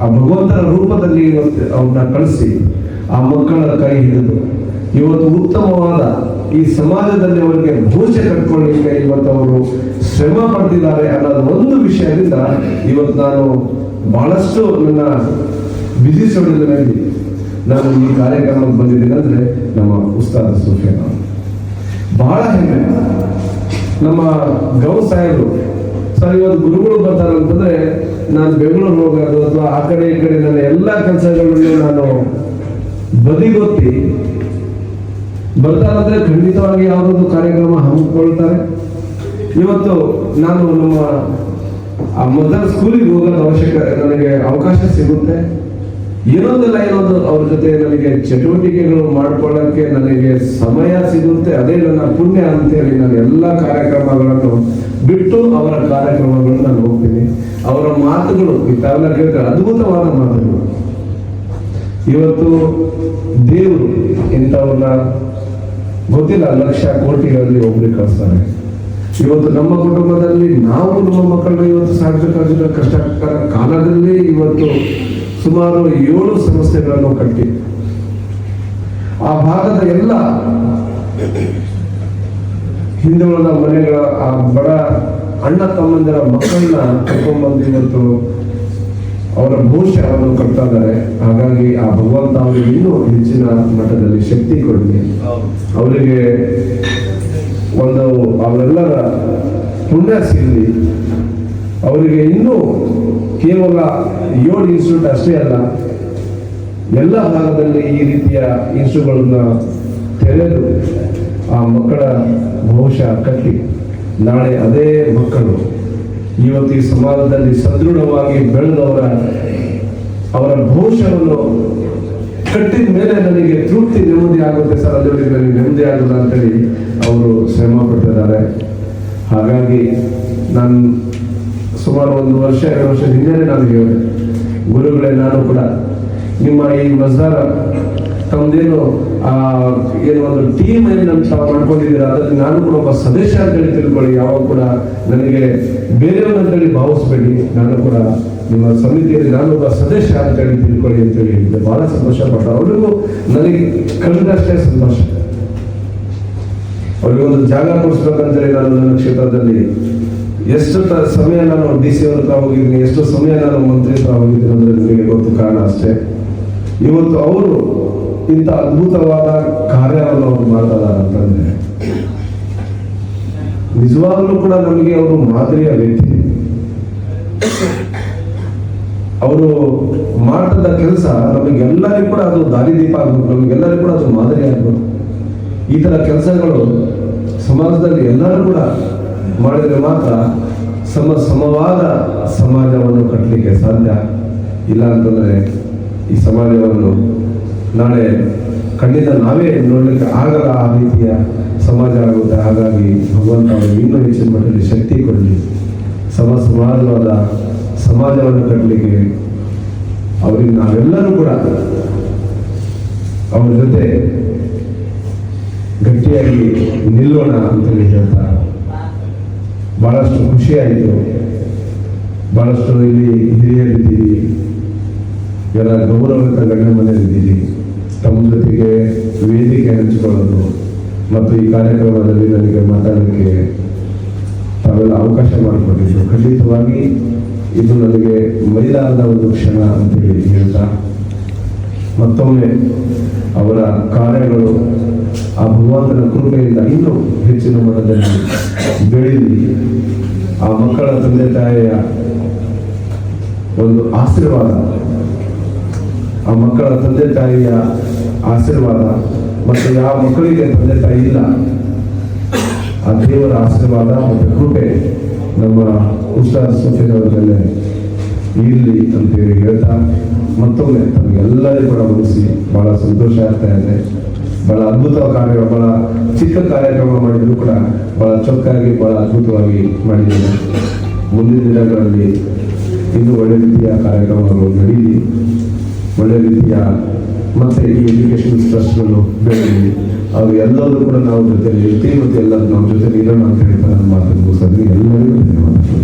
ಆ ಭಗವಂತನ ರೂಪದಲ್ಲಿ ಅವನ್ನ ಕಳಿಸಿ, ಆ ಮಕ್ಕಳ ಕೈ ಹಿಡಿದು ಇವತ್ತು ಉತ್ತಮವಾದ ಈ ಸಮಾಜದಲ್ಲಿ ಅವರಿಗೆ ಭೂಷೆ ಕಟ್ಕೊಳ್ಳಿಕ್ಕೆ ಇವತ್ತು ಅವರು ಶ್ರಮ ಪಡೆದಿದ್ದಾರೆ ಅನ್ನೋದು ಒಂದು ವಿಷಯದಿಂದ ಇವತ್ತು ನಾನು ಬಹಳಷ್ಟು ನನ್ನ ಬಿಸಿ ಶೆಡ್ಯೂಲ್ನಲ್ಲಿ ನಾನು ಈ ಕಾರ್ಯಕ್ರಮಕ್ಕೆ ಬಂದಿದ್ದೀನಿ ಅಂದ್ರೆ ನಮ್ಮ ಉಸ್ತಾದ ಅವರು. ಬಹಳ ಹೆಮ್ಮೆ ನಮ್ಮ ಗೌ ಸಾಹೇಬರು ಸರ್, ಇವತ್ತು ಗುರುಗಳು ಬರ್ತಾರೆ ಅಂತಂದ್ರೆ ನಾನು ಬೆಂಗಳೂರು ಹೋಗೋದು ಅಥವಾ ಆ ಕಡೆ ಈ ಕಡೆ ನನ್ನ ಎಲ್ಲ ಕೆಲಸಗಳನ್ನು ನಾನು ಬದಿಗೊತ್ತಿ. ಬರ್ತಾರಂದ್ರೆ ಖಂಡಿತವಾಗಿ ಯಾವುದೊಂದು ಕಾರ್ಯಕ್ರಮ ಹಮ್ಮಿಕೊಳ್ತಾರೆ. ಇವತ್ತು ನಾನು ನಮ್ಮ, ಆ ಮೊದಲ ಸ್ಕೂಲಿಗೆ ಹೋಗೋದು ಅವಶ್ಯಕ, ನನಗೆ ಅವಕಾಶ ಸಿಗುತ್ತೆ. ಏನೊಂದಲ್ಲ ಏನೊಂದು ಅವ್ರ ಜೊತೆ ನನಗೆ ಚಟುವಟಿಕೆಗಳು ಮಾಡ್ಕೊಳ್ಳೋಕೆ ನನಗೆ ಸಮಯ ಸಿಗುತ್ತೆ. ಅದೇ ನನ್ನ ಪುಣ್ಯ ಅಂತೇಳಿ ನಾನು ಎಲ್ಲ ಕಾರ್ಯಕ್ರಮಗಳನ್ನು ಬಿಟ್ಟು ಅವರ ಕಾರ್ಯಕ್ರಮಗಳನ್ನು ನಾನು ಹೋಗ್ತೀನಿ. ಅವರ ಮಾತುಗಳು ತಾವೆಲ್ಲ ಕೇಳ್ತಾರೆ, ಅದ್ಭುತವಾದ ಮಾತುಗಳು. ಇವತ್ತು ದೇವರು ಇಂಥವ್ರನ್ನ ಗೊತ್ತಿಲ್ಲ, ಲಕ್ಷ ಕೋಟಿಗಳಲ್ಲಿ ಒಬ್ಬರಿಗೆ ಕಳಿಸ್ತಾರೆ. ಇವತ್ತು ನಮ್ಮ ಕುಟುಂಬದಲ್ಲಿ ನಾವು ನಮ್ಮ ಮಕ್ಕಳನ್ನ ಇವತ್ತು ಸಾಕಬೇಕಾಗಿರೋ ಕಷ್ಟಕರ ಕಾಲದಲ್ಲಿ ಇವತ್ತು ಸುಮಾರು ಏಳು ಸಂಸ್ಥೆಗಳನ್ನು ಕಟ್ಟಿ. ಆ ಭಾಗದ ಎಲ್ಲ ಹಿಂದುಳಿದ ಮನೆಗಳ ಆ ಬಡ ಅಣ್ಣ ತಮ್ಮಂದಿರ ಮಕ್ಕಳನ್ನ ಕರ್ಕೊಂಡ್ಬಂದು ಇವತ್ತು ಅವರ ಭವಿಷ್ಯವನ್ನು ಕಟ್ತಾ ಇದ್ದಾರೆ. ಹಾಗಾಗಿ ಆ ಭಗವಂತ ಅವರಿಗೆ ಇನ್ನೂ ಹೆಚ್ಚಿನ ಮಟ್ಟದಲ್ಲಿ ಶಕ್ತಿ ಕೊಡಲಿ. ಅವರಿಗೆ ಒಂದು ಅವರೆಲ್ಲರ ಪುಣ್ಯ ಸಿಗಲಿ. ಅವರಿಗೆ ಇನ್ನೂ ಕೇವಲ ಏಳು ಇನ್ಸ್ಟಿಟ್ಯೂಟ್ ಅಷ್ಟೇ ಅಲ್ಲ ಎಲ್ಲ ಭಾಗದಲ್ಲಿ ಈ ರೀತಿಯ ಇನ್ಸ್ಟಿಟ್ಯೂಟ್ಗಳನ್ನ ತೆರೆದು ಆ ಮಕ್ಕಳ ಬಹುಶಃ ಕಟ್ಟಿ. ನಾಳೆ ಅದೇ ಮಕ್ಕಳು ಇವತ್ತು ಈ ಸಮಾಜದಲ್ಲಿ ಸದೃಢವಾಗಿ ಬೆಳೆದವರ ಅವರ ಭವಿಷ್ಯವನ್ನು ಕಟ್ಟಿದ ಮೇಲೆ ನನಗೆ ತೃಪ್ತಿ, ನೆಮ್ಮದಿ ಆಗುತ್ತೆ ಸರ್. ಅದರಲ್ಲಿ ನನಗೆ ನೆಮ್ಮದಿ ಆಗಲ್ಲ ಅಂತೇಳಿ ಅವರು ಶ್ರಮ ಪಡ್ತಿದ್ದಾರೆ. ಹಾಗಾಗಿ ನಾನು ಸುಮಾರು ಒಂದು ವರ್ಷ, ಎರಡು ವರ್ಷ ಹಿಂದೆ ನಾನು ಹೇಳಿದೆ. ಗುರುಗಳೇ, ನಾನು ಕೂಡ ನಿಮ್ಮ ಈ ಮಜಾರ ತಮ್ಮದೇನು ಏನು ಒಂದು ಟೀಮ್ ಏನು ನಮ್ಮ ತಾವು ಮಾಡ್ಕೊಂಡಿದ್ದೀರಾ, ಅದರಲ್ಲಿ ನಾನು ಕೂಡ ಒಬ್ಬ ಸದಸ್ಯ ಅಂತೇಳಿ ತಿಳ್ಕೊಳ್ಳಿ. ಯಾವಾಗ ಕೂಡ ನನಗೆ ಬೇರೆಯವರಂತೇಳಿ ಭಾವಿಸ್ಬೇಡಿ. ನಾನು ಕೂಡ ನಿಮ್ಮ ಸಮಿತಿಯಲ್ಲಿ ನಾನು ಒಬ್ಬ ಸದಸ್ಯ ಅಂತೇಳಿ ತಿಳ್ಕೊಳ್ಳಿ ಅಂತೇಳಿ ಹೇಳಿದ್ದೆ. ಬಹಳ ಸಂತೋಷ ಪಟ್ಟ ಅವ್ರಿಗೂ ನನಗೆ ಕಂಡಷ್ಟೇ ಸಂತೋಷ. ಅವರಿಗೆ ಒಂದು ಜಾಗ ಕೊಡಿಸ್ಬೇಕಂತೇಳಿ ನಾನು ನನ್ನ ಕ್ಷೇತ್ರದಲ್ಲಿ ಎಷ್ಟು ಸಮಯ ನಾನು ಡಿ ಸಿ ಅವ್ರ ಹತ್ರ ಹೋಗಿದ್ದೀನಿ, ಎಷ್ಟು ಸಮಯ ನಾನು ಮಂತ್ರಿ ಹತ್ರ ಹೋಗಿದ್ದೀನಿ ಅಂದ್ರೆ ನನಗೆ ಗೊತ್ತು ಕಾರಣ ಅಷ್ಟೇ. ಇವತ್ತು ಅವರು ಇಂಥ ಅದ್ಭುತವಾದ ಕಾರ್ಯವನ್ನು ಅವರು ಮಾಡ್ತಾರೆ ಅಂತಂದ್ರೆ, ನಿಜವಾಗ್ಲೂ ಕೂಡ ನಮಗೆ ಅವರು ಮಾದರಿಯ ವ್ಯಕ್ತಿ. ಅವರು ಮಾಡ್ತದ ಕೆಲಸ ನಮಗೆಲ್ಲರಿಗೂ ಕೂಡ ಅದು ದಾರಿದೀಪ ಆಗ್ಬೇಕು, ನಮಗೆಲ್ಲರಿಗೂ ಕೂಡ ಅದು ಮಾದರಿ ಆಗ್ಬೇಕು. ಈ ತರ ಕೆಲಸಗಳು ಸಮಾಜದಲ್ಲಿ ಎಲ್ಲರೂ ಕೂಡ ಮಾಡಿದ್ರೆ ಮಾತ್ರ ಸಮ ಸಮವಾದ ಸಮಾಜವನ್ನು ಕಟ್ಟಲಿಕ್ಕೆ ಸಾಧ್ಯ. ಇಲ್ಲ ಅಂತಂದ್ರೆ ಈ ಸಮಾಜವನ್ನು ನಾಳೆ ಖಂಡಿತ ನಾವೇ ನೋಡಲಿಕ್ಕೆ ಆಗಲ್ಲ ಆ ರೀತಿಯ ಸಮಾಜ ಆಗುತ್ತೆ. ಹಾಗಾಗಿ ಭಗವಂತ ಅವರಿಗೆ ಇನ್ನೂ ಹೆಚ್ಚಿನ ಮಟ್ಟದಲ್ಲಿ ಶಕ್ತಿ ಕೊಡಲಿ. ಸಮ ಸಮಾಜವಾದ ಸಮಾಜವನ್ನು ಕಟ್ಟಲಿಕ್ಕೆ ಅವರಿಗೆ ನಾವೆಲ್ಲರೂ ಕೂಡ ಅವರ ಜೊತೆ ಗಟ್ಟಿಯಾಗಿ ನಿಲ್ಲೋಣ ಅಂತೇಳಿ ಹೇಳ್ತಾ ಬಹಳಷ್ಟು ಖುಷಿಯಾಯಿತು. ಬಹಳಷ್ಟು ಇಲ್ಲಿ ಹಿರಿಯರಿದ್ದೀರಿ. ಇವರ ಗೌರವ ಗಣ್ಯ ಮನೆಯಲ್ಲಿದ್ದೀರಿ. ತಮ್ಮ ಜೊತೆಗೆ ವೇದಿಕೆ ಹಂಚಿಕೊಳ್ಳೋದು ಮತ್ತು ಈ ಕಾರ್ಯಕ್ರಮದಲ್ಲಿ ನನಗೆ ಮಾತಾಡಲಿಕ್ಕೆ ತಾವೆಲ್ಲ ಅವಕಾಶ ಮಾಡಿಕೊಟ್ಟಿದ್ದು. ಖಂಡಿತವಾಗಿ ಇದು ನನಗೆ ಮೈಲಾರದ ಒಂದು ಕ್ಷಣ ಅಂತೇಳಿ ಹೇಳ್ತಾ, ಮತ್ತೊಮ್ಮೆ ಅವರ ಕಾರ್ಯಗಳು ಆ ಭಗವಂತನ ಕೃಪೆಯಿಂದ ಇನ್ನೂ ಹೆಚ್ಚಿನ ಮಟ್ಟದಲ್ಲಿ ಬೆಳೀಲಿ ಆ ಮಕ್ಕಳ ತಂದೆ ತಾಯಿಯ ಒಂದು ಆಶೀರ್ವಾದ ಆ ಮಕ್ಕಳ ತಂದೆ ತಾಯಿಯ ಆಶೀರ್ವಾದ ಮತ್ತು ಯಾವ ಮಕ್ಕಳಿಗೆ ತಂದೆ ತಾಯಿ ಇಲ್ಲ, ಆ ದೇವರ ಆಶೀರ್ವಾದ ಮತ್ತು ಕೃಪೆ ನಮ್ಮ ಉಸ್ತಾದ್ ಸೂಚನೆಯವರ ಮೇಲೆ ಇರಲಿ ಅಂತೇಳಿ ಹೇಳ್ತಾ ಮತ್ತೊಮ್ಮೆ ತಮಗೆಲ್ಲರಿಗೂ ಕೂಡ ಮುಗಿಸಿ ಬಹಳ ಸಂತೋಷ ಆಗ್ತಾ ಇದೆ. ಬಹಳ ಅದ್ಭುತ ಕಾರ್ಯ, ಬಹಳ ಚಿಕ್ಕ ಕಾರ್ಯಕ್ರಮ ಮಾಡಿದ್ರು ಕೂಡ ಬಹಳ ಚೊಕ್ಕಾಗಿ, ಬಹಳ ಅದ್ಭುತವಾಗಿ ಮಾಡಿದ್ದೇನೆ ಮುಂದಿನ ದಿನಗಳಲ್ಲಿ ಇನ್ನೂ ಒಳ್ಳೆ ರೀತಿಯ ಕಾರ್ಯಕ್ರಮಗಳು ನಡೀಲಿ. ಒಳ್ಳೆ ರೀತಿಯ ಮತ್ತೆ ಈ ಎಜುಕೇಶನ್ ಟ್ರಸ್ಟ್ಗಳು ಬೆಳೆಯಲಿ ಅವ್ರು ಎಲ್ಲರೂ ಕೂಡ ನಾವು ಜೊತೆ ಇರ್ತೀವಿ ಮತ್ತು ಎಲ್ಲರೂ ನಮ್ಮ ಜೊತೆ ಇರೋಣ ಅಂತ ಹೇಳ್ತಾರೆ ನನ್ನ ಮಾತನ್ನು ಮುಗಿಸೋದ್ರಿಗೆ ಎಲ್ಲರಿಗೂ ಧನ್ಯವಾದಗಳು.